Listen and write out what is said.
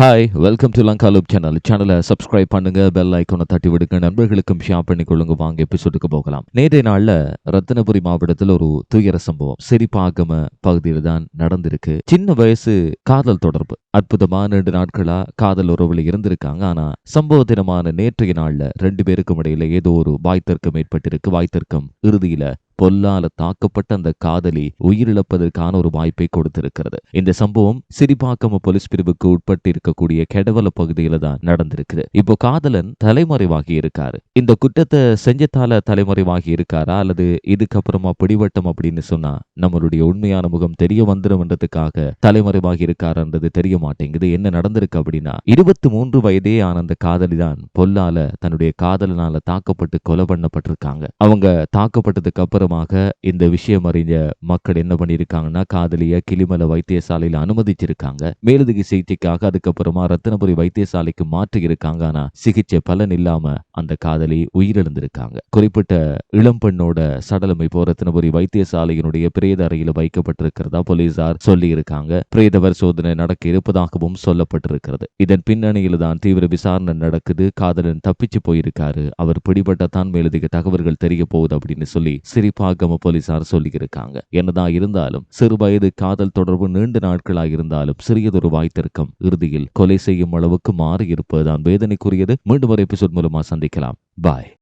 Hi welcome to Lanka loop channel சேனலை subscribe பண்ணுங்க bell ஐக்கோனை தட்டி விடுங்க. நண்பர்களுக்கும் ஷேர் பண்ணி கொள்ளுங்க வாங்க எபிசோடுக்கு போகலாம். நேற்றைய நாளில் ரத்தினபுரி மாவட்டத்தில் ஒரு துயர சம்பவம். சிரிப்பாகம பகுதியில் தான் நடந்திருக்கு. சின்ன வயசு காதல் தொடர்பு. அற்புதமான ரெண்டு நாட்களா காதல் உறவுல இருந்திருக்காங்க. ஆனா சம்பவ தினமான நேற்றைய நாள்ல ரெண்டு பேருக்கும் இடையில ஏதோ ஒரு வாய்த்தர்க்கம் ஏற்பட்டிருக்கு. வாய்த்தர்க்கம் இறுதியில பொல்லால தாக்கப்பட்ட அந்த காதலி உயிரிழப்பதற்கான ஒரு வாய்ப்பை கொடுத்திருக்கிறது. இந்த சம்பவம் சிரிப்பாக்கம் போலீஸ் பிரிவுக்கு உட்பட்டு இருக்கக்கூடிய கெடவல பகுதியில தான் நடந்திருக்குது. இப்போ காதலன் தலைமறைவாகி இருக்காரு. இந்த குற்றத்தை செஞ்சத்தால தலைமறைவாகி இருக்காரா? அல்லது இதுக்கப்புறமா பிடிவட்டம் அப்படின்னு சொன்னா நம்மளுடைய உண்மையான முகம் தெரிய வந்துடும்ன்றதுக்காக தலைமறைவாகி இருக்காருன்றது தெரிய மாட்டேங்குது. என்ன நடந்திருக்கு அப்படின்னா இருபத்தி மூன்று வயதே ஆன அந்த காதலி தான் பொல்லால தன்னுடைய காதலனால தாக்கப்பட்டு கொலை பண்ணப்பட்டிருக்காங்க. அவங்க தாக்கப்பட்டதுக்கு அப்புறம் அப்புறமாக இந்த விஷயம் அறிஞ்ச மக்கள் என்ன பண்ணியிருக்காங்கன்னா காதலிய கிளிமல வைத்தியசாலையில் அனுமதிச்சிருக்காங்க. மேலதிக சிகிச்சைக்காக அதுக்கப்புறமா ரத்தினபுரி வைத்தியசாலைக்கு மாற்றி இருக்காங்க ஆனா சிகிச்சை பலன் இல்லாம அந்த காதலி உயிரிழந்திருக்காங்க. குறிப்பிட்ட இளம் பெண்ணோட சடலம் இப்போ ரத்தினபுரி வைத்தியசாலையினுடைய பிரேத அறையில் வைக்கப்பட்டிருக்கிறதா போலீசார் சொல்லி இருக்காங்க பிரேத பரிசோதனை நடக்க இருப்பதாகவும் சொல்லப்பட்டிருக்கிறது. இதன் பின்னணியில் தான் தீவிர விசாரணை நடக்குது. காதலன் தப்பிச்சு போயிருக்காரு. அவர் பிடிபட்டத்தான் மேலதிக தகவல்கள் தெரிய போகுது அப்படின்னு சொல்லி சிரிப்பு சிரிப்பாகம போலீசார் சொல்லியிருக்காங்க. என்னதான் இருந்தாலும் சிறு வயது காதல் தொடர்பு நீண்ட நாட்களாக இருந்தாலும் சிறியதொரு வாய்த்திருக்கம் இறுதியில் கொலை செய்யும் அளவுக்கு மாறி இருப்பதுதான் வேதனைக்குரியது. மீண்டும் ஒரு எபிசோட் மூலமா சந்திக்கலாம். பாய்.